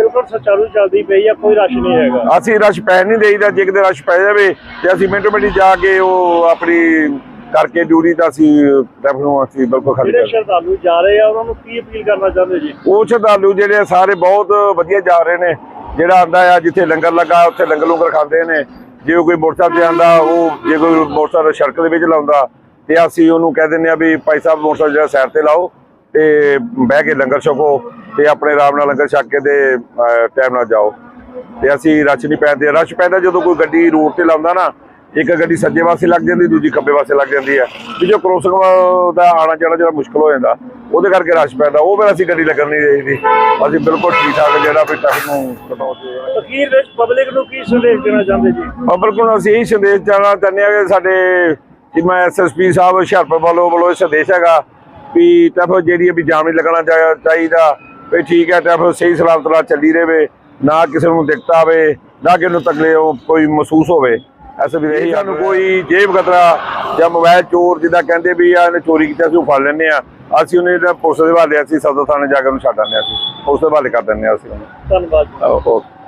ਬਿਲਕੁਲ ਸੁਚਾਰੂ ਚੱਲਦੀ ਪਈ ਆ ਕੋਈ ਰਸ਼ ਨਹੀਂ ਹੈਗਾ। ਅਸੀਂ ਰਸ਼ ਪੈ ਨਹੀਂ ਦੇਈਦਾ ਜੇ ਕਿਤੇ ਰਸ਼ ਪੈ ਜਾਵੇ ਤੇ ਅਸੀਂ ਮਿੰਟੋ ਮਿੰਟੀ ਜਾ ਕੇ ਉਹ ਆਪਣੀ ਕਰਕੇ ਡਿਊਟੀ ਦਾ ਅਸੀਂ ਟ੍ਰੈਫਿਕ ਨੂੰ ਅਸੀਂ ਬਿਲਕੁਲ ਖਾਲੀ ਜਿਹੜੇ ਸ਼ਰਧਾਲੂ ਜਾ ਰਹੇ ਆ ਉਹਨਾਂ ਨੂੰ ਕੀ ਅਪੀਲ ਕਰਨਾ ਚਾਹੁੰਦੇ ਜੀ? ਉਹ ਸ਼ਰਧਾਲੂ ਜਿਹੜੇ ਸਾਰੇ ਬਹੁਤ ਵਧੀਆ ਜਾ ਰਹੇ ਨੇ। ਜਿਹੜਾ ਆਂਦਾ ਆ ਜਿੱਥੇ ਲੰਗਰ ਲੱਗਾ ਉੱਥੇ ਲੰਗਰ ਲੰਗਰ ਖਾਂਦੇ ਨੇ। ਜੇ ਕੋਈ ਮੋਟਰਸਾਈਕਲ ਤੇ ਆਂਦਾ ਉਹ ਜੇ ਕੋਈ ਮੋਟਰਸਾਈਕਲ ਸੜਕ ਦੇ ਵਿੱਚ ਲਾਉਂਦਾ ਤੇ ਅਸੀਂ ਉਹਨੂੰ ਕਹਿ ਦਿੰਦੇ ਆ ਵੀ ਭਾਈ ਸਾਹਿਬ ਮੋਟਰਸਾਈਕਲ ਜਿਹੜਾ ਸਾਈਡ ਤੇ ਲਾਓ। ਤੇ ਬਹਿ ਕੇ ਲੰਗਰ ਛਕੋ ਤੇ ਆਪਣੇ ਆਰਾਮ ਨਾਲ ਲੰਗਰ ਛਕ ਕੇ ਤੇ ਟਾਈਮ ਨਾਲ ਜਾਓ। ਤੇ ਅਸੀਂ ਰਸ਼ ਨਹੀਂ ਪੈਂਦੇ। ਰਸ਼ ਪੈਂਦਾ ਜਦੋਂ ਕੋਈ ਗੱਡੀ ਰੋਡ ਤੇ ਲਾਉਂਦਾ ਨਾ ਇੱਕ ਗੱਡੀ ਸੱਜੇ ਪਾਸੇ ਲੱਗ ਜਾਂਦੀ ਦੂਜੀ ਖੱਬੇ ਪਾਸੇ ਲੱਗ ਜਾਂਦੀ ਹੈ। ਵੀ ਜੋ ਕ੍ਰੋਸਿੰਗ ਦਾ ਆਣਾ ਜਾਣਾ ਜਿਹੜਾ ਮੁਸ਼ਕਲ ਹੋ ਜਾਂਦਾ ਉਹਦੇ ਕਰਕੇ ਰਸ਼ ਪੈਂਦਾ। ਉਹ ਫਿਰ ਅਸੀਂ ਗੱਡੀ ਲੱਗਣ ਨਹੀਂ ਦੇਈਦੀ। ਅਸੀਂ ਬਿਲਕੁਲ ਠੀਕ ਠਾਕ ਜਿਹੜਾ ਵੀ ਟ੍ਰੈਫਿਕ ਨੂੰ ਤੇ ਅਖੀਰ ਵਿੱਚ ਪਬਲਿਕ ਨੂੰ ਕੀ ਸੰਦੇਸ਼ ਦੇਣਾ ਚਾਹੁੰਦੇ ਜੀ? ਖਬਰ ਕੋਲ ਅਸੀਂ ਇਹ ਸੰਦੇਸ਼ ਦੇਣਾ ਚਾਹੁੰਦੇ ਹਾਂ ਕਿ ਸਾਡੇ ਜਿਵੇਂ ਐਸਐਸਪੀ ਸਾਹਿਬ ਹੁਸ਼ਿਆਰਪੁਰ ਵੱਲੋਂ ਵੱਲੋਂ ਸੰਦੇਸ਼ ਹੈਗਾ ਵੀ ਟ੍ਰੈਫਿਕ ਜਿਹੜੀ ਹੈ ਵੀ ਜਾਮ ਨਹੀਂ ਲੱਗਣਾ ਚਾਹੀਦਾ। ਵੀ ਠੀਕ ਹੈ ਟ੍ਰੈਫਿਕ ਸਹੀ ਸਲਾਮਤ ਨਾਲ ਚੱਲੀ ਰਹੇ ਨਾ ਕਿਸੇ ਨੂੰ ਦਿੱਕਤ ਆਵੇ ਨਾ ਕਿਸੇ ਨੂੰ ਤਕਲੀਫ ਕੋਈ ਮਹਿਸੂਸ ਹੋਵੇ। ਐਸੇ ਵੀ ਰਹੀ ਸਾਨੂੰ ਕੋਈ ਜੇਬ ਖਤਰਾ ਜਾਂ ਮੋਬਾਈਲ ਚੋਰ ਜਿੱਦਾਂ ਕਹਿੰਦੇ ਵੀ ਆ ਇਹਨੇ ਚੋਰੀ ਕੀਤਾ ਸੀ ਉਹ ਫੜ ਲੈਂਦੇ ਆ। ਅਸੀਂ ਉਹਨੇ ਜਿਹੜਾ ਪੁਲਿਸ ਦੇ ਹਵਾਲੇ ਅਸੀਂ ਸਦਰ ਥਾਣੇ ਜਾ ਕੇ ਉਹਨੂੰ ਛੱਡ ਆਉਂਦੇ ਅਸੀਂ। ਉਸ ਦੇ ਹਵਾਲੇ ਕਰ ਦਿੰਦੇ ਹਾਂ ਅਸੀਂ ਧੰਨਵਾਦ ਓਕੇ।